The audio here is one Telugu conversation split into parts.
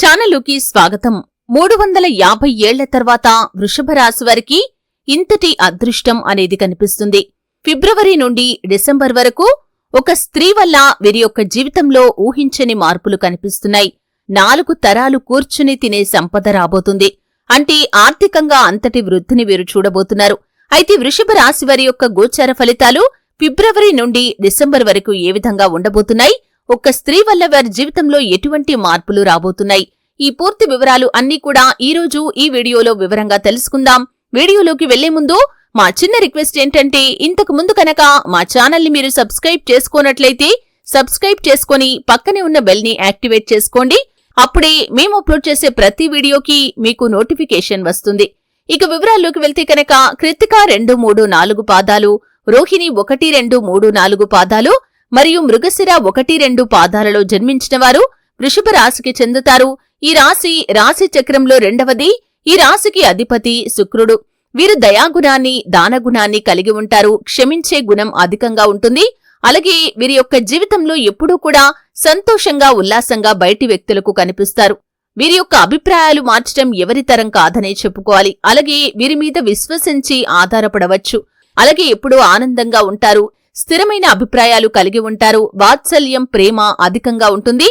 ఛానలుకి స్వాగతం. మూడు వందల యాభై ఏళ్ళ తర్వాత వృషభరాశి వారికి ఇంతటి అదృష్టం అనేది కనిపిస్తుంది. ఫిబ్రవరి నుండి డిసెంబర్ వరకు ఒక స్త్రీ వల్ల వీరి యొక్క జీవితంలో ఊహించని మార్పులు కనిపిస్తున్నాయి. నాలుగు తరాలు కూర్చుని తినే సంపద రాబోతుంది. అంటే ఆర్థికంగా అంతటి వృద్ధిని వీరు చూడబోతున్నారు. అయితే వృషభ రాశి వారి యొక్క గోచార ఫలితాలు ఫిబ్రవరి నుండి డిసెంబర్ వరకు ఏ విధంగా ఉండబోతున్నాయి? ఒక్క స్త్రీ వల్ల వారి జీవితంలో ఎటువంటి మార్పులు రాబోతున్నాయి? ఈ పూర్తి వివరాలు అన్నీ కూడా ఈ రోజు ఈ వీడియోలో వివరంగా తెలుసుకుందాం. వీడియోలోకి వెళ్ళే ముందు మా చిన్న రిక్వెస్ట్ ఏంటంటే ఇంతకు ముందు కనుక మా ఛానల్ని మీరు సబ్స్క్రైబ్ చేసుకోనట్లయితే సబ్స్క్రైబ్ చేసుకొని పక్కనే ఉన్న బెల్ని యాక్టివేట్ చేసుకోండి. అప్పుడే మేము అప్లోడ్ చేసే ప్రతి వీడియోకి మీకు నోటిఫికేషన్ వస్తుంది. ఇక వివరాల్లోకి వెళ్తే కనుక కృతిక రెండు మూడు నాలుగు పాదాలు రోహిణి ఒకటి రెండు మూడు నాలుగు పాదాలు మరియు మృగశిర ఒకటి రెండు పాదాలలో జన్మించిన వారు వృషభ రాశికి చెందుతారు. ఈ రాశి రాశి చక్రంలో రెండవది ఈ రాశికి అధిపతి శుక్రుడు. వీరు దయాగుణాన్ని దానగుణాన్ని కలిగి ఉంటారు. క్షమించే గుణం అధికంగా ఉంటుంది. అలాగే వీరి యొక్క జీవితంలో ఎప్పుడూ కూడా సంతోషంగా ఉల్లాసంగా బయటి వ్యక్తులకు కనిపిస్తారు. వీరి యొక్క అభిప్రాయాలు మార్చడం ఎవరి తరం కాదనే చెప్పుకోవాలి. అలాగే వీరి మీద విశ్వసించి ఆధారపడవచ్చు. అలాగే ఎప్పుడూ ఆనందంగా ఉంటారు. స్థిరమైన అభిప్రాయాలు కలిగి ఉంటారు. వాత్సల్యం ప్రేమ అధికంగా ఉంటుంది.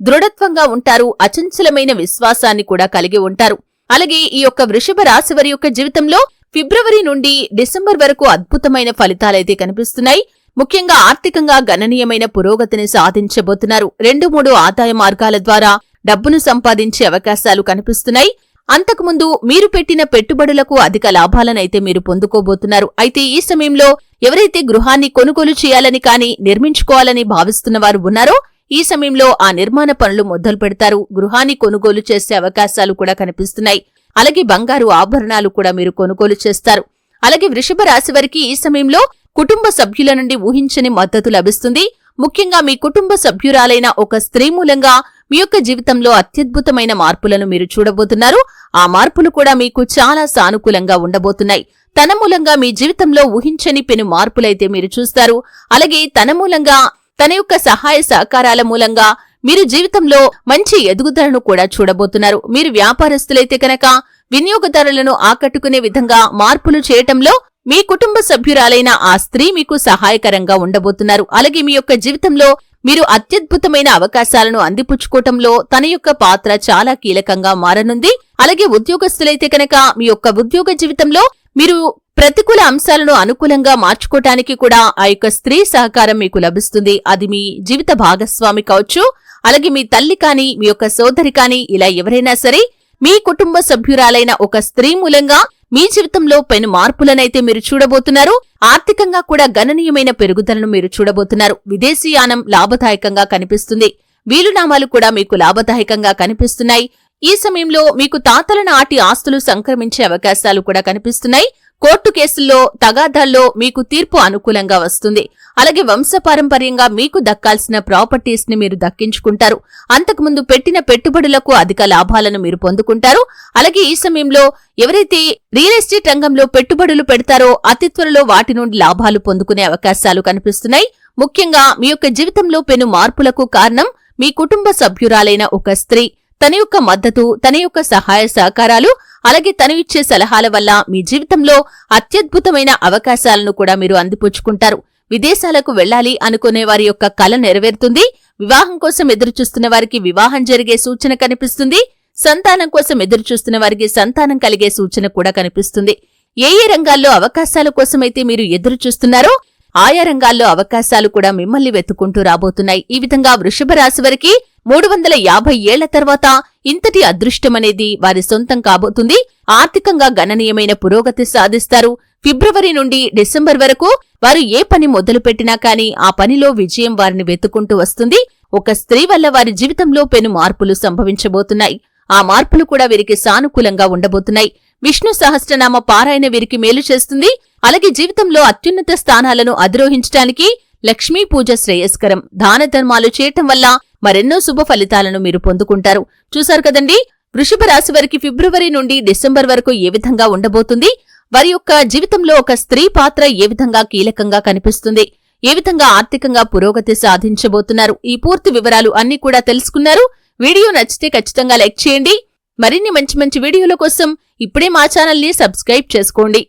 దృఢత్వంగా ఉంటారు. అచంచలమైన విశ్వాసాన్ని కూడా కలిగి ఉంటారు. అలాగే ఈ యొక్క వృషభ రాశి వారి యొక్క జీవితంలో ఫిబ్రవరి నుండి డిసెంబర్ వరకు అద్భుతమైన ఫలితాలైతే కనిపిస్తున్నాయి. ముఖ్యంగా ఆర్థికంగా గణనీయమైన పురోగతిని సాధించబోతున్నారు. రెండు మూడు ఆదాయ మార్గాల ద్వారా డబ్బును సంపాదించే అవకాశాలు కనిపిస్తున్నాయి. అంతకుముందు మీరు పెట్టిన పెట్టుబడులకు అధిక లాభాలనైతే మీరు పొందుకోబోతున్నారు. అయితే ఈ సమయంలో ఎవరైతే గృహాన్ని కొనుగోలు చేయాలని కాని నిర్మించుకోవాలని భావిస్తున్న వారు ఉన్నారో ఈ సమయంలో ఆ నిర్మాణ పనులు మొదలు పెడతారు. గృహాన్ని కొనుగోలు చేసే అవకాశాలు కూడా కనిపిస్తున్నాయి. అలాగే బంగారు ఆభరణాలు కూడా మీరు కొనుగోలు చేస్తారు. అలాగే వృషభ రాశి వారికి ఈ సమయంలో కుటుంబ సభ్యుల నుండి ఊహించని మద్దతు లభిస్తుంది. ముఖ్యంగా మీ కుటుంబ సభ్యురాలైన ఒక స్త్రీ మూలంగా మీ యొక్క జీవితంలో అత్యద్భుతమైన మార్పులను మీరు చూడబోతున్నారు. ఆ మార్పులు కూడా మీకు చాలా సానుకూలంగా ఉండబోతున్నాయి. తన మూలంగా మీ జీవితంలో ఊహించని పెను మార్పులైతే మీరు చూస్తారు. అలాగే తన మూలంగా తన యొక్క సహాయ సహకారాల మూలంగా మీరు జీవితంలో మంచి ఎదుగుదలను కూడా చూడబోతున్నారు. మీరు వ్యాపారస్తులైతే కనుక వినియోగదారులను ఆకట్టుకునే విధంగా మార్పులు చేయటంలో మీ కుటుంబ సభ్యురాలైన ఆ స్త్రీ మీకు సహాయకరంగా ఉండబోతున్నారు. అలాగే మీ యొక్క జీవితంలో మీరు అత్యద్భుతమైన అవకాశాలను అందిపుచ్చుకోవటంలో తన యొక్క పాత్ర చాలా కీలకంగా మారనుంది. అలాగే ఉద్యోగస్తులైతే కనుక మీ యొక్క ఉద్యోగ జీవితంలో మీరు ప్రతికూల అంశాలను అనుకూలంగా మార్చుకోవటానికి కూడా ఆ యొక్క స్త్రీ సహకారం మీకు లభిస్తుంది. అది మీ జీవిత భాగస్వామి కావచ్చు. అలాగే మీ తల్లి కాని మీ యొక్క సోదరి కాని ఇలా ఎవరైనా సరే మీ కుటుంబ సభ్యురాలైన ఒక స్త్రీ మూలంగా మీ జీవితంలో పెను మార్పులనైతే మీరు చూడబోతున్నారు. ఆర్థికంగా కూడా గణనీయమైన పెరుగుదలను మీరు చూడబోతున్నారు. విదేశీయానం లాభదాయకంగా కనిపిస్తుంది. వీలునామాలు కూడా మీకు లాభదాయకంగా కనిపిస్తున్నాయి. ఈ సమయంలో మీకు తాతల నాటి ఆస్తులు సంక్రమించే అవకాశాలు కూడా కనిపిస్తున్నాయి. కోర్టు కేసుల్లో తగాదాల్లో మీకు తీర్పు అనుకూలంగా వస్తుంది. అలాగే వంశపారంపర్యంగా మీకు దక్కాల్సిన ప్రాపర్టీస్ని మీరు దక్కించుకుంటారు. అంతకుముందు పెట్టిన పెట్టుబడులకు అధిక లాభాలను మీరు పొందుకుంటారు. అలాగే ఈ సమయంలో ఎవరైతే రియల్ ఎస్టేట్ రంగంలో పెట్టుబడులు పెడతారో అతి త్వరలో వాటి నుండి లాభాలు పొందుకునే అవకాశాలు కనిపిస్తున్నాయి. ముఖ్యంగా మీ యొక్క జీవితంలో పెను మార్పులకు కారణం మీ కుటుంబ సభ్యురాలైన ఒక స్త్రీ. తన యొక్క మద్దతు తన యొక్క సహాయ సహకారాలు అలాగే తను ఇచ్చే సలహాల వల్ల మీ జీవితంలో అత్యద్భుతమైన అవకాశాలను కూడా మీరు అందిపుచ్చుకుంటారు. విదేశాలకు వెళ్ళాలి అనుకునే వారి యొక్క కల నెరవేరుతుంది. వివాహం కోసం ఎదురుచూస్తున్న వారికి వివాహం జరిగే సూచన కనిపిస్తుంది. సంతానం కోసం ఎదురుచూస్తున్న వారికి సంతానం కలిగే సూచన కూడా కనిపిస్తుంది. ఏ ఏ రంగాల్లో అవకాశాల కోసమైతే మీరు ఎదురుచూస్తున్నారో ఆయా రంగాల్లో అవకాశాలు కూడా మిమ్మల్ని వెతుకుంటూ రాబోతున్నాయి. ఈ విధంగా వృషభ రాశి వారికి మూడు వందల యాభై ఏళ్ళ తర్వాత ఇంతటి అదృష్టమనేది వారి సొంతం కాబోతుంది. ఆర్థికంగా గణనీయమైన పురోగతి సాధిస్తారు. ఫిబ్రవరి నుండి డిసెంబర్ వరకు వారు ఏ పని మొదలుపెట్టినా కాని ఆ పనిలో విజయం వారిని వెతుకుంటూ వస్తుంది. ఒక స్త్రీ వల్ల వారి జీవితంలో పెను మార్పులు సంభవించబోతున్నాయి. ఆ మార్పులు కూడా వీరికి సానుకూలంగా ఉండబోతున్నాయి. విష్ణు సహస్రనామ పారాయణ వీరికి మేలు చేస్తుంది. అలాగే జీవితంలో అత్యున్నత స్థానాలను అధిరోహించడానికి లక్ష్మీ పూజ శ్రేయస్కరం దాన ధర్మాలు చేయటం వల్ల మరెన్నో శుభ ఫలితాలను మీరు పొందుకుంటారు. చూశారు కదండి? వృషభ రాశి వారికి ఫిబ్రవరి నుండి డిసెంబర్ వరకు ఏ విధంగా ఉండబోతుంది? వారి యొక్క జీవితంలో ఒక స్త్రీ పాత్ర ఏ విధంగా కీలకంగా కనిపిస్తుంది? ఏ విధంగా ఆర్థికంగా పురోగతి సాధించబోతున్నారు? ఈ పూర్తి వివరాలు అన్ని కూడా తెలుసుకున్నారు. వీడియో నచ్చితే ఖచ్చితంగా లైక్ చేయండి. మరిన్ని మంచి మంచి వీడియోల కోసం ఇప్పుడే మా ఛానల్ని సబ్స్క్రైబ్ చేసుకోండి.